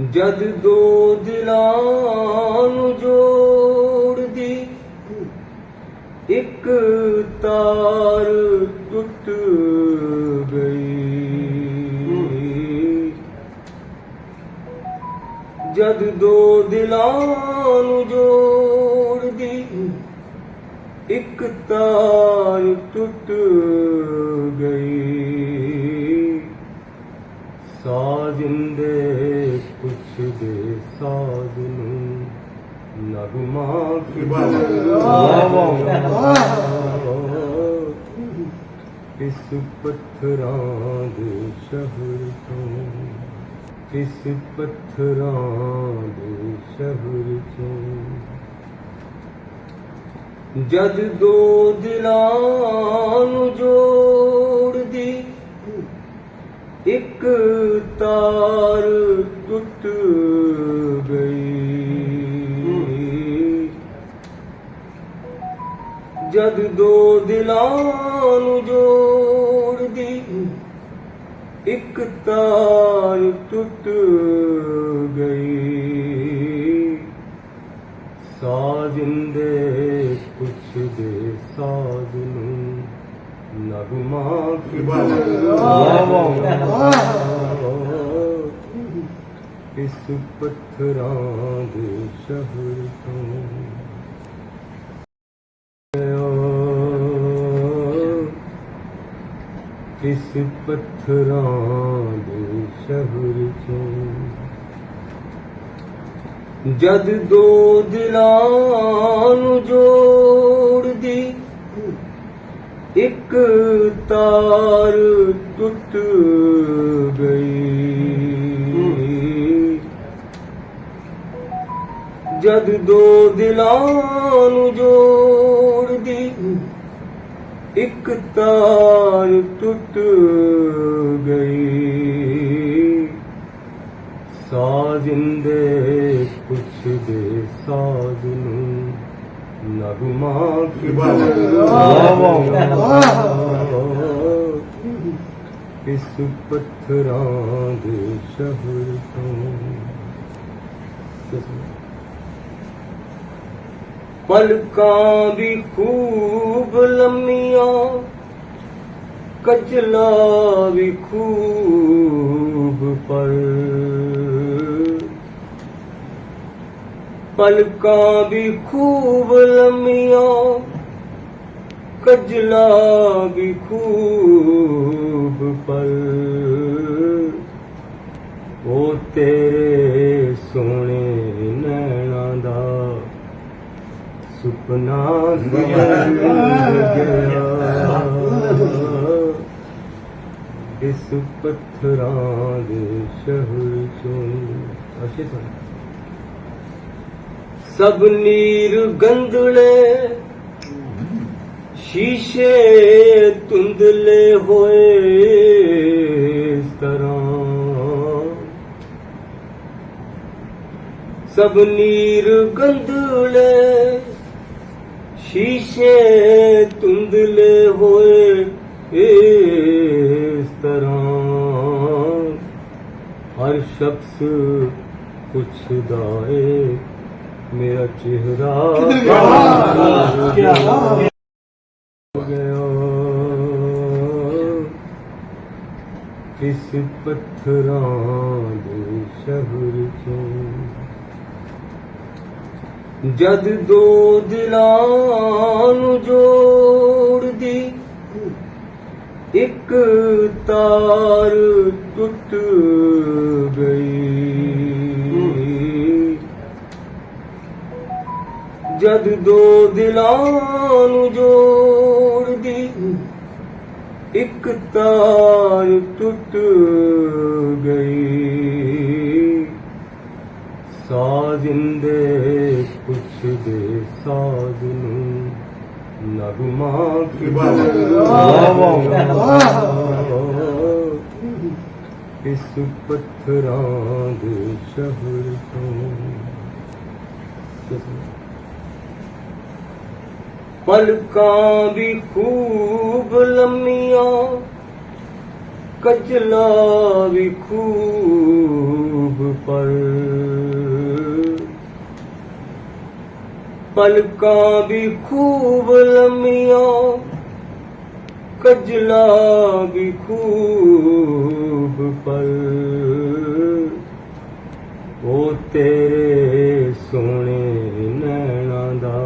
ਜਦ ਦੋ ਦਿਲਾਂ ਨੂੰ ਜੋੜਦੀ, ਇੱਕ ਤਾਰ ਟੁੱਟ ਗਈ। ਜਦ ਦੋ ਦਿਲਾਂ ਨੂੰ ਜੋੜਦੀ, ਇੱਕ ਤਾਰ ਟੁੱਟ ਗਈ ਸਾਜਿੰਦੇ ਪੁੱਛਦੇ ਸਾਜ ਨੂੰ ਨਗਮਾ ਕੀ ਵਾਹ, ਇਸ ਪੱਥਰਾਂ ਦੇ ਸ਼ਹਿਰ ਤੋਂ ਇਸ ਪੱਥਰਾਂ ਦੇ ਸ਼ਹਿਰ ਤੋਂ ਜਦ ਦੋ ਦਿਲਾਂ ਨੂੰ ਜੋੜਦੀ ਇੱਕ ਤਾਰ ਦੋ ਦਿਲਾਂ ਨੂੰ ਜੋੜਦੀ ਇੱਕ ਤਾਰ ਟੁੱਟ ਗਈ। ਸਾਜਿੰਦੇ ਪੁੱਛਦੇ ਸਾਜ ਨੂੰ ਨਗਮਾ ਕੀ ਵਾਹ, ਇਸ ਪੱਥਰਾਂ ਦੇ ਸ਼ਹਿਰ ਇਸ ਪੱਥਰਾਂ ਦੇ ਸ਼ਹਿਰ ਤੋਂ ਜਦ ਦੋ ਦਿਲਾਂ ਨੂੰ ਜੋੜਦੀ, ਇੱਕ ਤਾਰ ਟੁੱਟ ਗਈ। ਜਦ ਦੋ ਦਿਲਾਂ ਨੂੰ ਜੋੜਦੀ ਇੱਕ ਤਾਰ ਟੁੱਟ ਗਈ। ਸਾਜਿੰਦੇ ਪੁੱਛਦੇ ਸਾਜ ਨੂੰ ਨਗਮਾ ਕੀ ਵਾਹ, ਇਸ ਪੱਥਰਾਂ ਦੇ ਸ਼ਹਿਰ ਤੋਂ ਪਲਕਾਂ ਵੀ ਖੂਬ ਲੰਮੀਆਂ ਕਜਲਾ ਵੀ ਖੂਬ ਪਰ ਪਲਕਾਂ ਵੀ ਖੂਬ ਲੰਮੀਆਂ ਕਜਲਾ ਵੀ ਖੂਬ ਪਰ ਉਹ ਤੇਰੇ ਸੋਹਣੇ ਨੈਣਾਂ ਦਾ ਗੁਜ਼ਰ ਗਿਆ ਇਸ ਪੱਥਰਾਂ ਦੇ ਸ਼ਹਿਰ ਚੋਂ ਅਸ਼ੇ ਸਭ ਨੀਰ ਗੰਧਲੇ ਸ਼ੀਸ਼ੇ ਧੁੰਦਲੇ ਹੋਏ ਇਸ ਤਰ੍ਹਾਂ। ਸਭ ਨੀਰ ਸ਼ੀਸ਼ੇ ਧੁੰਦਲੇ ਹੋਏ ਇਸ ਤਰ੍ਹਾਂ ਹਰ ਸ਼ਖਸ ਪੁੱਛਦਾ ਏ ਮੇਰਾ ਚਿਹਰਾ ਕਿੱਧਰ ਗਿਆ? ਕहाँ ਕਿਆ? ਹੋ ਗਿਆ ਕਿਸ ਪੱਥਰਾਂ ਦੇ ਸ਼ਹਿਰ ਚੋਂ ਜਦ ਦੋ ਦਿਲਾਂ ਨੂੰ ਜੋੜਦੀ, ਇੱਕ ਤਾਰ ਟੁੱਟ ਗਈ। ਜਦ ਦੋ ਦਿਲਾਂ ਨੂੰ ਜੋੜਦੀ, ਇੱਕ ਤਾਰ ਟੁੱਟ ਗਈ। ਸਾਜਿੰਦੇ ਪੁੱਛਦੇ ਸਾਜ ਨੂੰ ਨਗਮਾ ਕੀ ਇਸ ਪੱਥਰਾਂ ਦੇ ਸ਼ਹਿਰ ਤੋਂ। ਪਲਕਾਂ ਵੀ ਖੂਬ ਲੰਮੀਆਂ ਕਜਲਾ ਵੀ ਖੂਬ ਪਰ। ਪਲਕਾਂ ਵੀ ਖੂਬ ਲੰਮੀਆਂ, ਕਜਲਾ ਵੀ ਖੂਬ ਪਲ। ਉਹ ਤੇਰੇ ਸੋਹਣੇ ਨੈਣਾ ਦਾ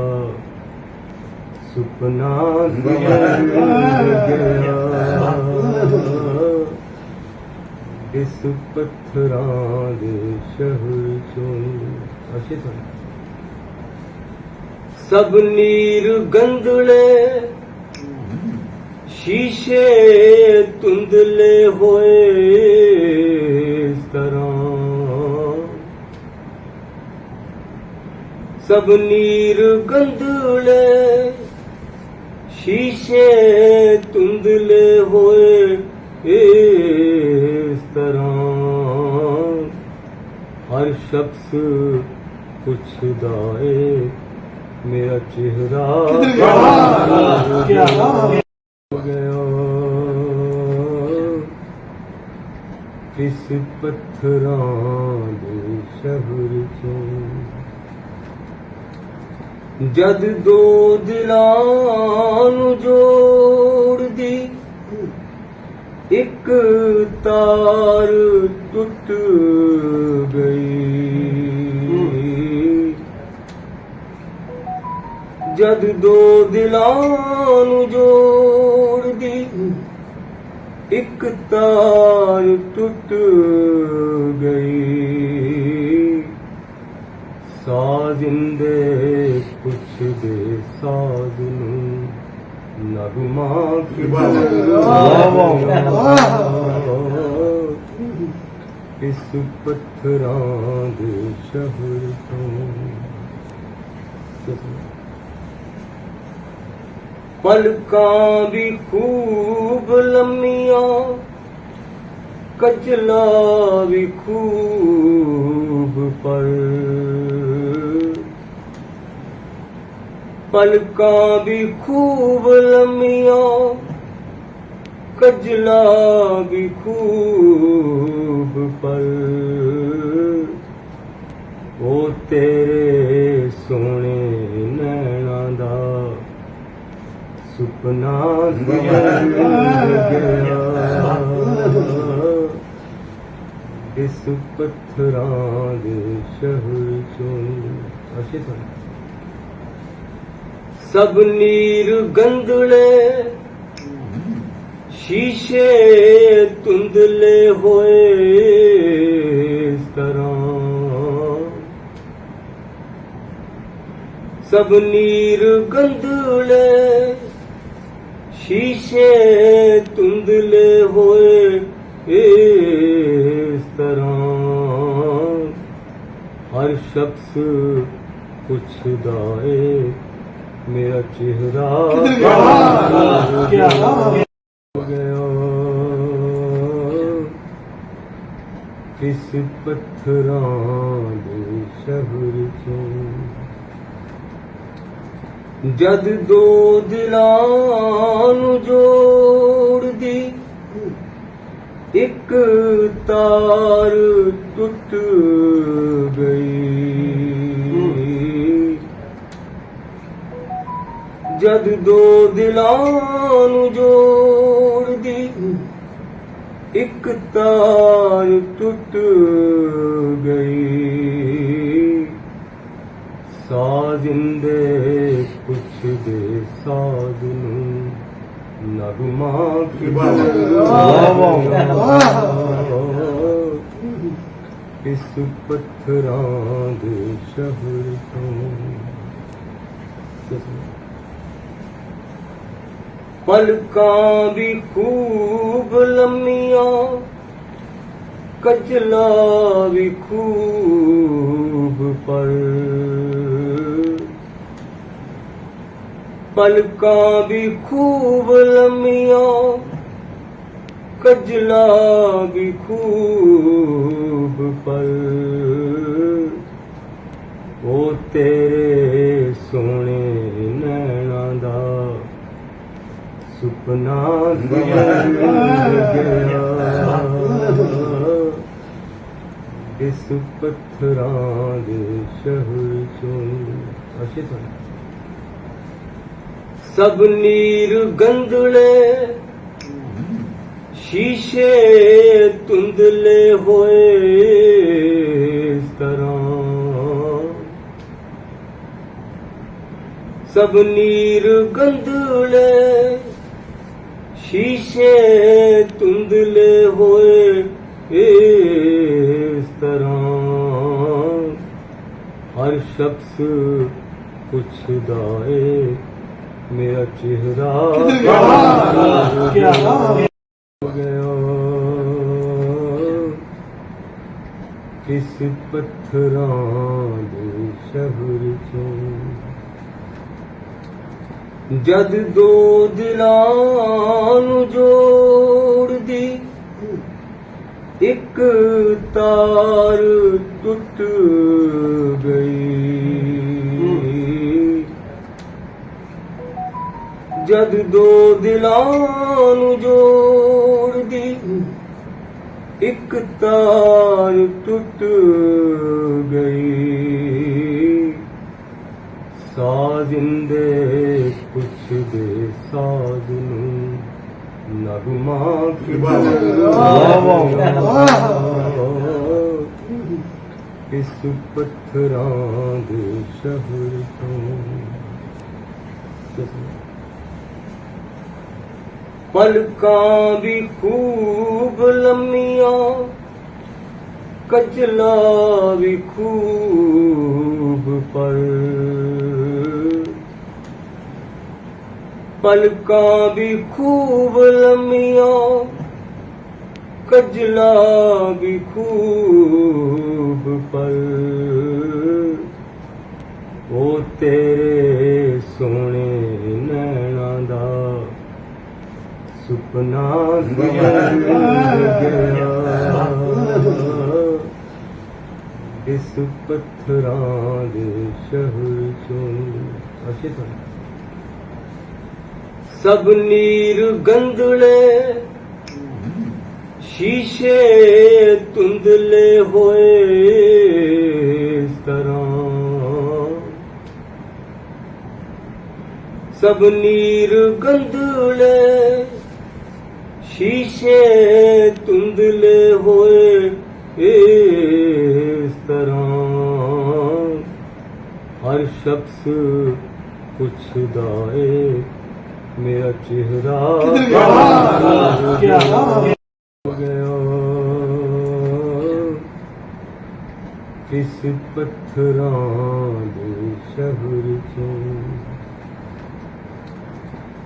ਸੁਪਨਾ ਗਿਆ। ਇਸ ਪੱਥਰਾਂ ਦੇ ਸ਼ਹਿਰ ਚੋਂ ਅਸ਼ੇ ਸਭ ਨੀਰ ਗੰਧਲੇ, ਸ਼ੀਸ਼ੇ ਧੁੰਦਲੇ ਹੋਏ ਇਸ ਤਰ੍ਹਾਂ। ਸਭ ਨੀਰ ਗੰਧਲੇ, ਸ਼ੀਸ਼ੇ ਧੁੰਦਲੇ ਹੋਏ ਇਸ ਤਰ੍ਹਾਂ। ਹਰ ਸ਼ਖਸ ਪੁੱਛਦਾ ਏ ਮੇਰਾ ਚਿਹਰਾ ਕਿੱਧਰ ਗਿਆ? ਕਿਆ? ਹੋ ਗਿਆ ਪੱਥਰਾਂ ਦੇ ਸ਼ਹਿਰ ਚੋਂ ਜਦ ਦੋ ਦਿਲਾਂ ਨੂੰ ਜੋੜਦੀ, ਇੱਕ ਤਾਰ ਟੁੱਟ ਜਦ ਦੋ ਦਿਲਾਂ ਨੂੰ ਜੋੜਦੀ ਇੱਕ ਤਾਰ ਟੁੱਟ ਗਈ ਸਾਜ਼ਿੰਦੇ ਪੁੱਛਦੇ ਸਾਜ਼ ਨੂੰ ਨਗਮਾ ਵਾਹ। ਇਸ ਪੱਥਰਾਂ ਦੇ ਸ਼ਹਿਰ ਤੋਂ ਪਲਕਾਂ ਵੀ ਖੂਬ ਲੰਮੀਆਂ, ਕਜਲਾ ਵੀ ਖੂਬ ਪਰ। ਪਲਕਾਂ ਵੀ ਖੂਬ ਲੰਮੀਆਂ, ਕਜਲਾ ਵੀ ਖੂਬ ਪਰ। ਉਹ ਤੇਰੇ ਸੋਹਣੇ ਨੈਣਾਂ ਦਾ ਸੁਪਨਾ ਗਿਆ ਇਸ ਪੱਥਰਾਂ ਦੇ ਸ਼ਹਿਰ ਚੋਂ ਅਸ਼ੇ ਸਭ ਨੀਰ ਗੰਧਲੇ, ਸ਼ੀਸ਼ੇ ਧੁੰਦਲੇ ਹੋਏ ਇਸ ਤਰ੍ਹਾਂ। ਸਭ ਨੀਰ ਗੰਧਲੇ ਸ਼ੀਸ਼ੇ ਧੁੰਦਲੇ ਹੋਏ ਇਸ ਤਰ੍ਹਾਂ। ਹਰ ਸ਼ਖਸ ਪੁੱਛਦਾ ਏ ਮੇਰਾ ਚਿਹਰਾ ਇਸ ਪੱਥਰਾਂ ਦੇ ਸ਼ਹਿਰ ਚੋਂ ਜਦ ਦੋ ਦਿਲਾਂ ਨੂੰ ਜੋੜਦੀ, ਇੱਕ ਤਾਰ ਟੁੱਟ ਗਈ। ਜਦ ਦੋ ਦਿਲਾਂ ਨੂੰ ਜੋੜਦੀ, ਇੱਕ ਤਾਰ ਟੁੱਟ ਗਈ। ਸਾਜ਼ਿੰਦੇ ਪੁੱਛਦੇ ਸਾਜ਼ ਨੂੰ ਨਗਮਾ ਵਾਹ। ਇਸ ਪੱਥਰਾਂ ਦੇ ਸ਼ਹਿਰ ਤੋਂ ਪਲਕਾਂ ਵੀ ਖੂਬ ਲੰਮੀਆਂ ਕਜਲਾ ਵੀ ਖੂਬ ਪਰ ਪਲਕਾਂ ਵੀ ਖੂਬ ਲੰਮੀਆਂ, ਕਜਲਾ ਵੀ ਖੂਬ ਪਲ। ਉਹ ਤੇਰੇ ਸੋਹਣੇ ਨੈਣਾ ਦਾ ਸੁਪਨਾ ਗਿਆ। ਇਸ ਪੱਥਰਾਂ ਦੇ ਸ਼ਹਿਰ ਚੋਂ ਅਸ਼ੇ ਤੋਂ ਸਭ ਨੀਰ ਗੰਧਲੇ, ਸ਼ੀਸ਼ੇ ਤੁੰਦਲੇ ਹੋਏ ਇਸ ਤਰ੍ਹਾਂ। ਸਭ ਨੀਰ ਗੰਧਲੇ, ਸ਼ੀਸ਼ੇ ਤੁੰਦਲੇ ਹੋਏ ਇਸ ਤਰ੍ਹਾਂ। ਹਰ ਸ਼ਖਸ ਪੁੱਛਦਾ ਏ ਮੇਰਾ ਚਿਹਰਾ ਹੋ ਗਿਆ ਕਿਸ ਪੱਥਰਾਂ ਦੇ ਸ਼ਹਿਰ ਚੋਂ? ਜਦ ਦੋ ਦਿਲਾਂ ਨੂੰ ਜੋੜਦੀ, ਇੱਕ ਤਾਰ ਟੁੱਟ ਜਦ ਦੋ ਦਿਲਾਂ ਨੂੰ ਜੋੜਦੀ ਇੱਕ ਤਾਰ ਟੁੱਟ ਗਈ। ਸਾਜ਼ਿੰਦੇ ਪੁੱਛਦੇ ਸਾਜ਼ ਨੂੰ ਨਗਮਾ ਵਾਹ, ਇਸ ਪੱਥਰਾਂ ਦੇ ਸ਼ਹਿਰ ਤੋਂ ਪਲਕਾਂ ਵੀ ਖੂਬ ਲੰਮੀਆਂ ਕਜਲਾ ਵੀ ਖੂਬ ਪਰ। ਪਲਕਾਂ ਵੀ ਖੂਬ ਲੰਮੀਆਂ ਕਜਲਾ ਵੀ ਖੂਬ ਪਰ। ਉਹ ਤੇਰੇ ਸੋਹਣੇ ਨੈਣਾਂ ਦਾ ਗੁਜ਼ਰ ਗਿਆ ਇਸ ਪੱਥਰਾਂ ਦੇ ਸ਼ਹਿਰ ਚੋਂ ਅਸ਼ੇ ਤੋਂ ਸਭ ਨੀਰ ਸ਼ੀਸ਼ੇ ਤੁੰਦਲੇ ਹੋਏ ਇਸ ਤਰ੍ਹਾਂ। ਸਭ ਨੀਰ ਸ਼ੀਸ਼ੇ ਤੁੰਦਲੇ ਹੋਏ ਇਸ ਤਰ੍ਹਾਂ। ਹਰ ਸ਼ਖਸ ਪੁੱਛਦਾ ਏ ਮੇਰਾ ਚਿਹਰਾ ਕਿਸ ਪੱਥਰਾਂ ਦੇ ਸ਼ਹਿਰ ਚੋਂ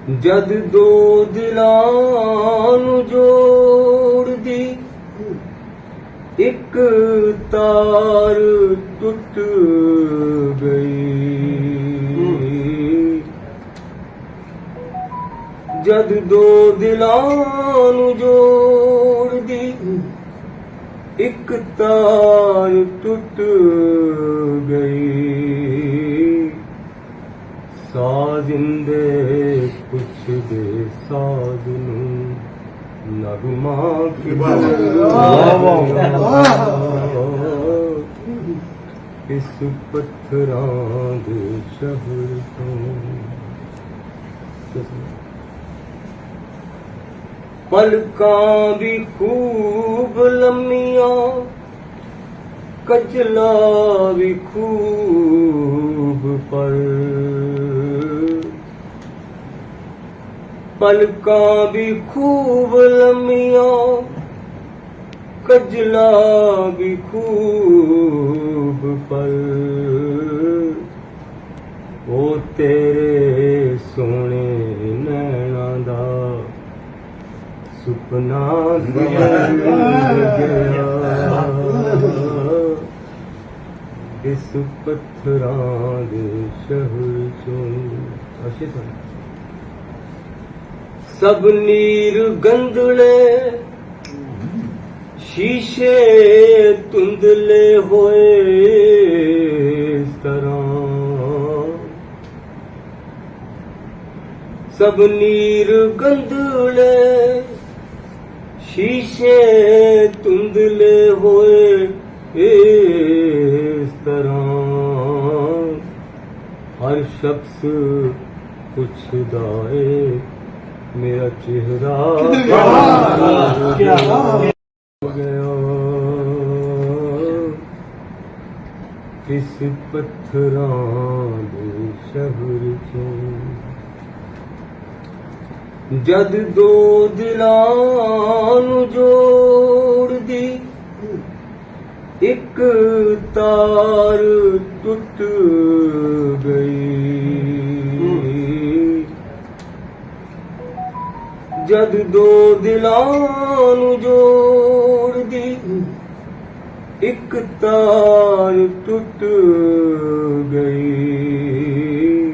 ਜਦ ਦੋ ਦਿਲਾਂ ਨੂੰ ਜੋੜਦੀ, ਇੱਕ ਤਾਰ ਟੁੱਟ ਗਈ। ਜਦ ਦੋ ਦਿਲਾਂ ਨੂੰ ਜੋੜਦੀ, ਇੱਕ ਤਾਰ ਟੁੱਟ ਗਈ। ਸਾਜ਼ਿੰਦੇ ਪੁੱਛਦੇ ਸਾਜ਼ ਨੂੰ। ਨਗਮਾ ਵਾਹ, ਇਸ ਪੱਥਰਾਂ ਦੇ ਸ਼ਹਿਰ ਤੋਂ। ਪਲਕਾਂ ਵੀ ਖੂਬ ਲੰਮੀਆਂ ਕਜਲਾ ਵੀ ਖੂਬ ਪਰ। ਪਲਕਾਂ ਵੀ ਖੂਬ ਲੰਮੀਆਂ, ਕਜਲਾ ਵੀ ਖੂਬ ਪਲ ਉਹ ਤੇਰੇ ਸੋਹਣੇ ਨੈਣਾ ਦਾ ਸੁਪਨਾ ਗਿਆ। ਇਸ ਪੱਥਰਾਂ ਦੇ ਸ਼ਹਿਰ ਚੋਂ ਅਸ਼ੇ ਤੋਂ ਸਭ ਨੀਰ ਗੰਧਲੇ, ਸ਼ੀਸ਼ੇ ਤੁੰਦਲੇ ਹੋਏ ਇਸ ਤਰ੍ਹਾਂ। ਸਭ ਨੀਰ ਗੰਧਲੇ, ਸ਼ੀਸ਼ੇ ਤੁੰਦਲੇ ਹੋਏ ਇਸ ਤਰ੍ਹਾਂ। ਹਰ ਸ਼ਖਸ ਪੁੱਛਦਾ ਏ ਮੇਰਾ ਚਿਹਰਾ ਹੋ ਗਿਆ? ਕਿਸ ਪੱਥਰਾਂ ਦੇ ਸ਼ਹਿਰ ਚੋਂ? ਜਦ ਦੋ ਦਿਲਾਂ ਜਦ ਦੋ ਦਿਲਾਂ ਨੂੰ ਜੋੜਦੀ ਇੱਕ ਤਾਰ ਟੁੱਟ ਗਈ।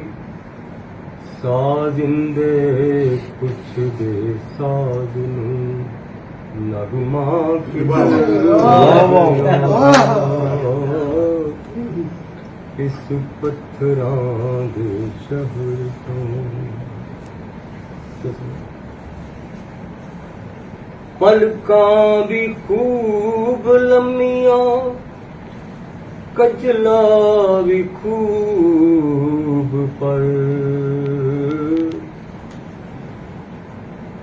ਸਾਜ਼ਿੰਦੇ ਪੁੱਛਦੇ ਸਾਜ਼ ਨੂੰ ਨਗਮਾ ਕੀ ਵਾਹ, ਇਸ ਪੱਥਰਾਂ ਦੇ ਸ਼ਹਿਰ ਤੋਂ ਪਲਕਾਂ ਵੀ ਖੂਬ ਲੰਮੀਆਂ ਕਜਲਾ ਵੀ ਖੂਬ ਪਰ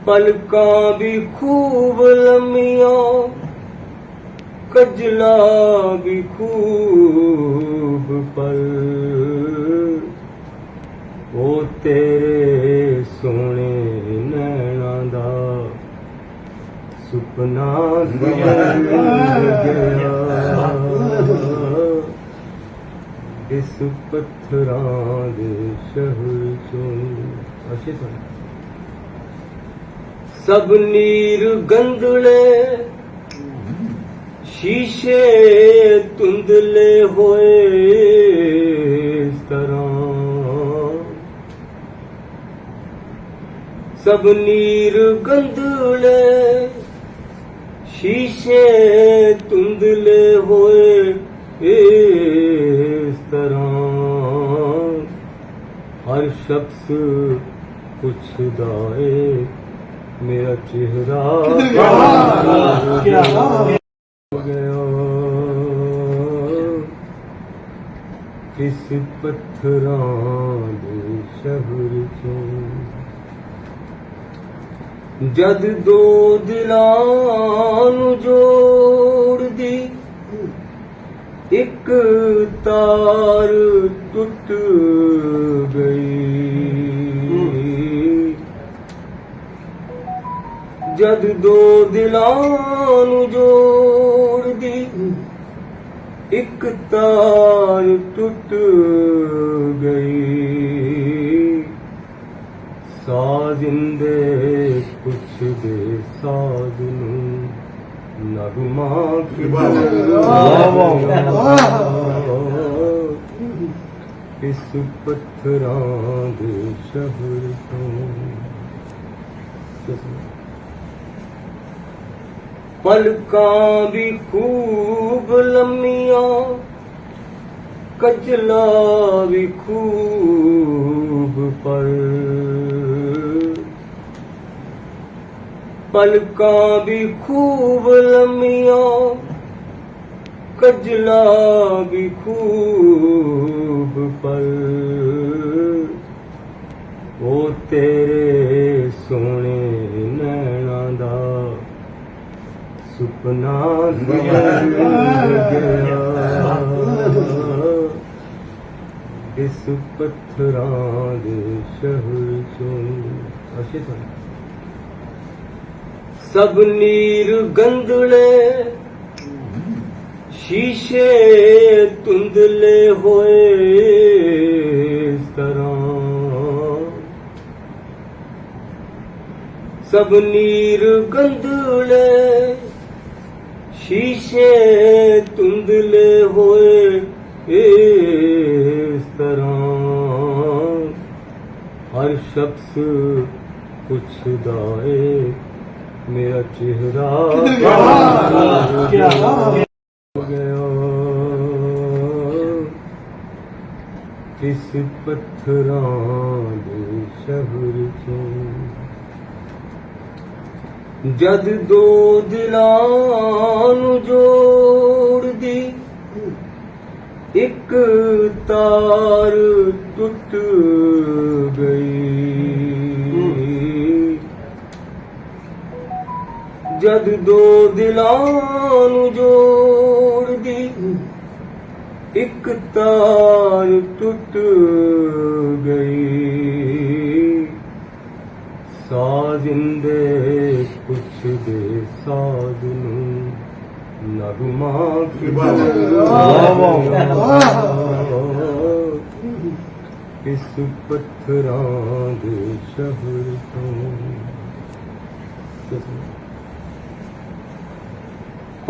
ਪਲਕਾਂ ਵੀ ਖੂਬ ਲੰਮੀਆਂ ਕਜਲਾ ਵੀ ਖੂਬ ਪਰ ਉਹ ਤੇਰੇ ਸੋਹਣੇ ਨੈਣਾਂ ਦਾ ਸੁਪਨਾ ਗੁਜ਼ਰ ਗਿਆ ਇਸ ਪੱਥਰਾਂ ਦੇ ਸ਼ਹਿਰ ਚੋਂ ਅਸ਼ੇ ਤੋਂ। ਸਭ ਨੀਰ ਗੰਧਲੇ, ਸ਼ੀਸ਼ੇ ਧੁੰਦਲੇ ਹੋਏ ਇਸ ਤਰ੍ਹਾਂ। ਸਭ ਨੀਰ ਗੰਧਲੇ ਸ਼ੀਸ਼ੇ ਧੁੰਦਲੇ ਹੋਏ ਇਸ ਤਰ੍ਹਾਂ ਹਰ ਸ਼ਖਸ ਪੁੱਛਦਾ ਏ ਮੇਰਾ ਚਿਹਰਾ ਕਿਆ ਬਾਤ ਹੋ ਗਿਆ ਕਿਸ ਪੱਥਰਾਂ ਦੇ ਸ਼ਹਿਰ ਚੋਂ ਜਦ ਦੋ ਦਿਲਾਂ ਨੂੰ ਜੋੜਦੀ, ਇੱਕ ਤਾਰ ਟੁੱਟ ਗਈ। ਜਦ ਦੋ ਦਿਲਾਂ ਨੂੰ ਜੋੜਦੀ, ਇੱਕ ਤਾਰ ਟੁੱਟ ਗਈ। ਸਾਜ਼ਿੰਦੇ ਪੁੱਛਦੇ ਸਾਜ਼ ਨੂੰ ਨਗਮਾ ਕੀ ਇਸ ਪੱਥਰਾਂ ਦੇ ਸ਼ਹਿਰ ਤੋਂ। ਪਲਕਾਂ ਵੀ ਖੂਬ ਲੰਮੀਆਂ ਕਜਲਾ ਵੀ ਖੂਬ ਪਰ। ਪਲਕਾਂ ਵੀ ਖੂਬ ਲੰਮੀਆਂ, ਕਜਲਾ ਵੀ ਖੂਬ ਪਲ। ਉਹ ਤੇਰੇ ਸੋਹਣੇ ਨੈਣਾ ਦਾ ਸੁਪਨਾ ਗੁਜ਼ਰ ਗਿਆ। ਇਸ ਪੱਥਰਾਂ ਦੇ ਸ਼ਹਿਰ ਚੋਂ ਅਸ਼ੇ ਤੋਂ ਸਭ ਨੀਰ ਗੰਧਲੇ, ਸ਼ੀਸ਼ੇ ਧੁੰਦਲੇ ਹੋਏ ਇਸ ਤਰ੍ਹਾਂ। ਸਭ ਨੀਰ ਗੰਧਲੇ, ਸ਼ੀਸ਼ੇ ਧੁੰਦਲੇ ਹੋਏ ਇਸ ਤਰ੍ਹਾਂ। ਹਰ ਸ਼ਖਸ ਪੁੱਛਦਾ ਏ ਮੇਰਾ ਚਿਹਰਾ ਹੋ ਗਿਆ? ਕਿਸ ਪੱਥਰਾਂ ਦੇ ਸ਼ਹਿਰ ਚੋਂ? ਜਦ ਦੋ ਦਿਲਾਂ ਨੂੰ ਜੋੜਦੀ ਇੱਕ ਤਾਰ ਜਦ ਦੋ ਦਿਲਾਂ ਨੂੰ ਜੋੜਦੀ ਇੱਕ ਤਾਰ ਟੁੱਟ ਗਈ। ਸਾਜਿੰਦੇ ਪੁੱਛਦੇ ਸਾਜ ਨੂੰ ਨਗਮਾ ਕੀ ਵਾਹ। ਇਸ ਪੱਥਰਾਂ ਦੇ ਸ਼ਹਿਰ ਤੋਂ।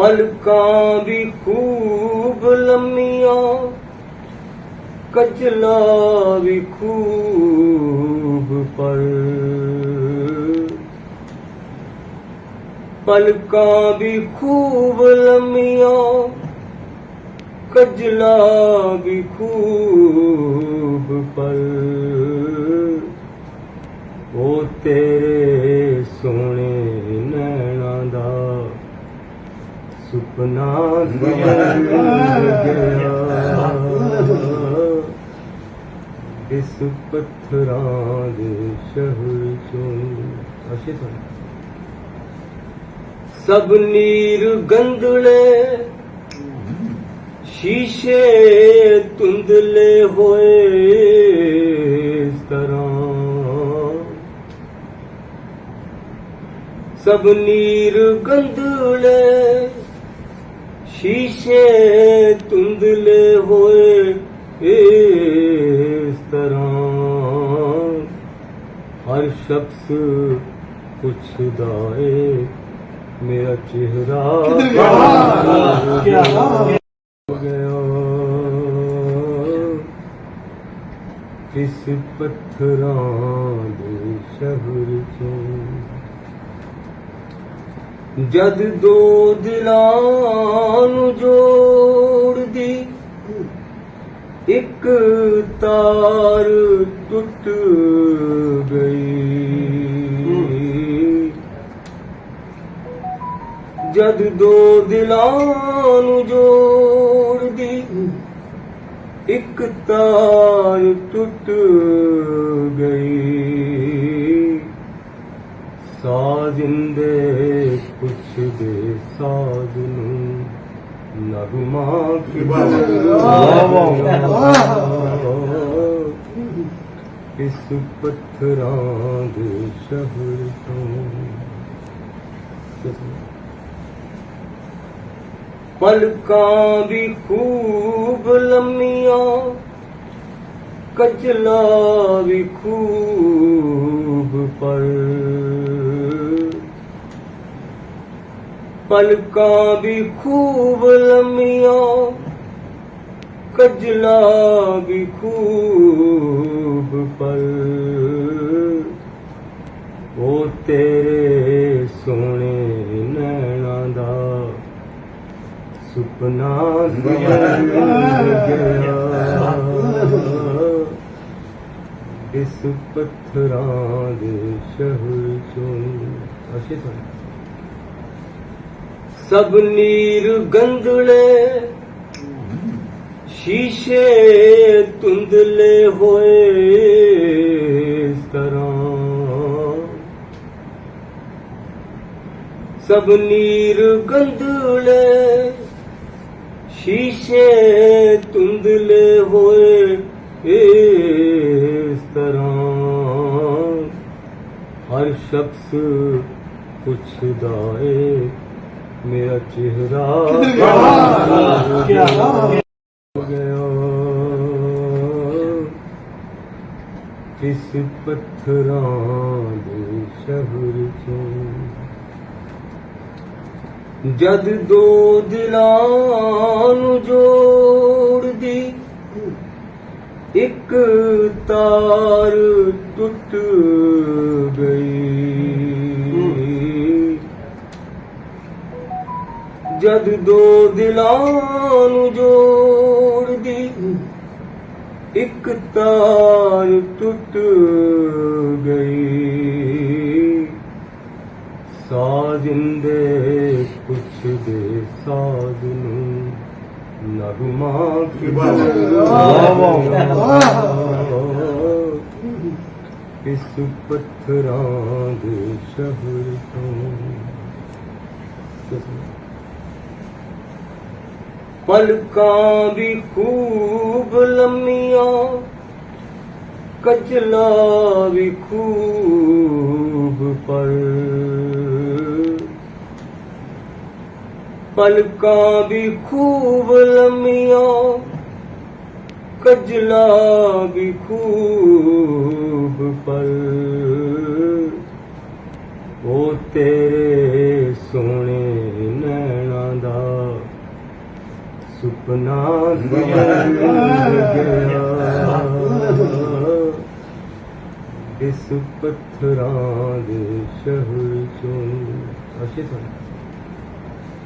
ਪਲਕਾਂ ਵੀ ਖੂਬ ਲੰਮੀਆਂ ਕਜਲਾ ਵੀ ਖੂਬ ਪਰ ਪਲਕਾਂ ਵੀ ਖੂਬ ਲੰਮੀਆਂ ਕਜਲਾ ਵੀ ਖੂਬ ਪਰ ਉਹ ਤੇਰੇ ਸੁਪਨਾ ਗੁਜ਼ਰ ਗਿਆ। ਇਸ ਪੱਥਰਾਂ ਦੇ ਸ਼ਹਿਰ ਚੋਂ ਅਸ਼ੇ ਤੋਂ ਸਭ ਨੀਰ ਗੰਧਲੇ ਸ਼ੀਸ਼ੇ ਧੁੰਦਲੇ ਹੋਏ ਇਸ ਤਰ੍ਹਾਂ। ਸਭ ਨੀਰ ਗੰਧਲੇ ਸ਼ੀਸ਼ੇ ਧੁੰਦਲੇ ਹੋਏ ਇਸ ਤਰ੍ਹਾਂ ਹਰ ਸ਼ਖਸ ਪੁੱਛਦਾ ਏ ਮੇਰਾ ਚਿਹਰਾ। ਹੋ ਗਿਆ ਇਸ ਪੱਥਰਾਂ ਦੇ ਸ਼ਹਿਰ ਚੋਂ ਜਦ ਦੋ ਦਿਲਾਂ ਨੂੰ ਜੋੜਦੀ, ਇੱਕ ਤਾਰ ਟੁੱਟ ਗਈ। ਜਦ ਦੋ ਦਿਲਾਂ ਨੂੰ ਜੋੜਦੀ, ਇੱਕ ਤਾਰ ਟੁੱਟ ਗਈ। ਸਾਜਿੰਦੇ ਪੁੱਛਦੇ ਸਾਜ ਨੂੰ ਨਗਮਾ ਕੀ ਇਸ ਪੱਥਰਾਂ ਦੇ ਸ਼ਹਿਰ ਤੋਂ। ਪਲਕਾਂ ਵੀ ਖੂਬ ਲੰਮੀਆਂ ਕਜਲਾ ਵੀ ਖੂਬ ਪਰ ਪਲਕਾਂ ਵੀ ਖੂਬ ਲੰਮੀਆਂ ਕਜਲਾ ਵੀ ਖੂਬ ਪਲ। ਉਹ ਤੇਰੇ ਸੋਹਣੇ ਨੈਣਾ ਦਾ ਸੁਪਨਾ ਗੁਜ਼ਰ ਗਿਆ ਇਸ ਪੱਥਰਾਂ ਦੇ ਸ਼ਹਿਰ ਚੋਂ ਅਸ਼ੇ ਤੋਂ ਸਭ ਨੀਰ ਗੰਧਲੇ, ਸ਼ੀਸ਼ੇ ਧੁੰਦਲੇ ਹੋਏ ਇਸ ਤਰ੍ਹਾਂ। ਸਭ ਨੀਰ ਗੰਧਲੇ, ਸ਼ੀਸ਼ੇ ਧੁੰਦਲੇ ਹੋਏ ਇਸ ਤਰ੍ਹਾਂ। ਹਰ ਸ਼ਖਸ ਪੁੱਛਦਾ ਏ ਮੇਰਾ ਚਿਹਰਾ। ਹੋ ਗਿਆ? ਇਸ ਪੱਥਰਾਂ ਦੇ ਸ਼ਹਿਰ ਚੋਂ? ਜਦ ਦੋ ਦਿਲਾਂ ਨੂੰ ਜੋੜਦੀ ਇੱਕ ਤਾਰ ਟੁੱਟ ਗਈ। ਜਦ ਦੋ ਦਿਲਾਂ ਨੂੰ ਜੋੜਦੀ ਇੱਕ ਤਾਰ ਟੁੱਟ ਗਈ। ਸਾਜਿੰਦੇ ਪੁੱਛਦੇ ਸਾਜ ਨੂੰ ਵਾਹਿਗੁਰੂ ਮਾਂ ਕੀ ਇਸ ਪੱਥਰਾਂ ਦੇ ਸ਼ਹਿਰ ਤੋਂ। ਪਲਕਾਂ ਵੀ ਖੂਬ ਲੰਮੀਆਂ ਕਜਲਾ ਵੀ ਖੂਬ ਪਰ ਪਲਕਾਂ ਵੀ ਖੂਬ ਲੰਮੀਆਂ ਕਜਲਾ ਵੀ ਖੂਬ ਪਰ ਉਹ ਤੇਰੇ ਸੋਹਣੇ ਨੈਣਾ ਦਾ ਸੁਪਨਾ ਗਿਆ। ਇਸ ਪੱਥਰਾਂ ਦੇ ਸ਼ਹਿਰ ਚੋਂ। ਅਸ਼ੇ